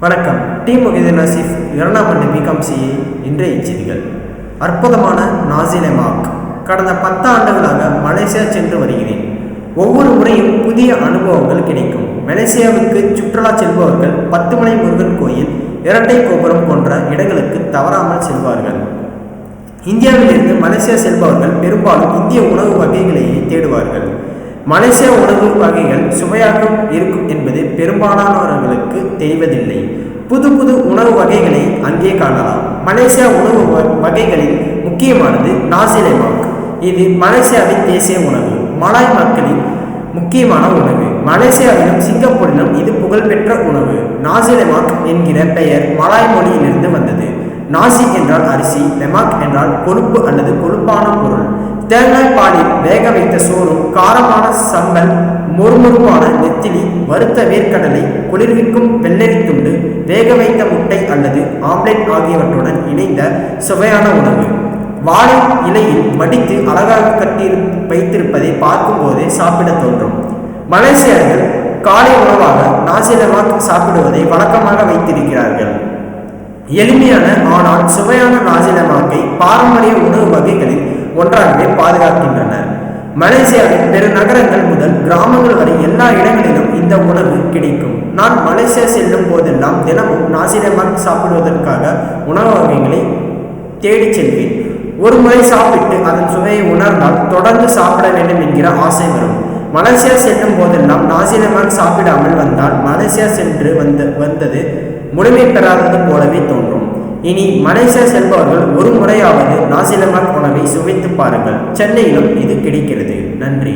வணக்கம். டி. முகிதன் நசீஃப் இரண்டாம் ஆண்டு பிகாம் சிஏ இன்றைய செய்திகள். அற்புதமான நாசிலெமாக் கடந்த பத்து ஆண்டுகளாக மலேசியா சென்று வருகிறேன். ஒவ்வொரு முறையும் புதிய அனுபவங்கள் கிடைக்கும். மலேசியாவுக்கு சுற்றுலா செல்பவர்கள் பத்துமலை முருகன் கோயில் இரட்டை கோபுரம் போன்ற இடங்களுக்கு தவறாமல் செல்வார்கள். இந்தியாவிலிருந்து மலேசியா செல்பவர்கள் பெரும்பாலும் இந்திய உணவு வகைகளையே தேடுவார்கள். மலேசிய உணவு வகைகள் சுவையாக இருக்கும் என்பது பெரும்பாலானவர்களுக்கு தெரிவதில்லை. புது புது உணவு வகைகளை அங்கே காணலாம். மலேசியா உணவு வகைகளில் முக்கியமானது நாசிலேமாக் இது மலேசியாவின் தேசிய உணவு. மலாய் மக்களின் முக்கியமான உணவு. மலேசியாவிலும் சிங்கப்பூரிலும் இது புகழ்பெற்ற உணவு. நாசிலெமாக் என்கிற பெயர் மலாய் மொழியிலிருந்து வந்தது. நாசி என்றால் அரிசி லெமாக் என்றால் கொழுப்பு அல்லது கொழுப்பான பொருள். தேங்காய் பாலில் வேக வைத்த சோறும் காரமான சம்பல் மொறுமொறுப்பான நெத்திலி வறுத்த வேர்க்கடலை குளிர்விக்கும் வெள்ளரி துண்டு வேக வைத்த முட்டை அல்லது ஆம்லெட் ஆகியவற்றுடன் இணைந்த சுவையான உணவு. வாழை இலையில் மடித்து அழகாக கட்டி வைத்திருப்பதை பார்க்கும்போதே சாப்பிட தோன்றும். மலேசியர்கள் காலை உணவாக நாசிலமாக சாப்பிடுவதை வழக்கமாக வைத்திருக்கிறார்கள். எளிமையான ஆனால் சுவையான நாசிலமாக்கை பாரம்பரிய உணவு வகைகளில் ஒன்றாகவே பாதுகாக்கின்றனர். மலேசியாவின் பெருநகரங்கள் முதல் கிராமங்கள் வரை எல்லா இடங்களிலும் இந்த உணவு கிடைக்கும். நான் மலேசியா செல்லும் போதெல்லாம் தினமும் நாசிலமாக் சாப்பிடுவதற்காக உணவு வகைகளை தேடிச் செல்வேன். ஒரு முறை சாப்பிட்டு அதன் சுவையை உணர்ந்தால் தொடர்ந்து சாப்பிட வேண்டும் என்கிற ஆசை வரும். மலேசியா செல்லும் போதெல்லாம் நாசிலமாக் சாப்பிடாமல் வந்தால் மலேசியா சென்று வந்த வந்தது முழுமை பெறாதது போலவே தோன்றும். இனி மலேசியா செல்பவர்கள் ஒரு முறையாவது நாசிலமான் உணவை சுவைத்து பாருங்கள். சென்னையிலும் இது கிடைக்கிறது. நன்றி.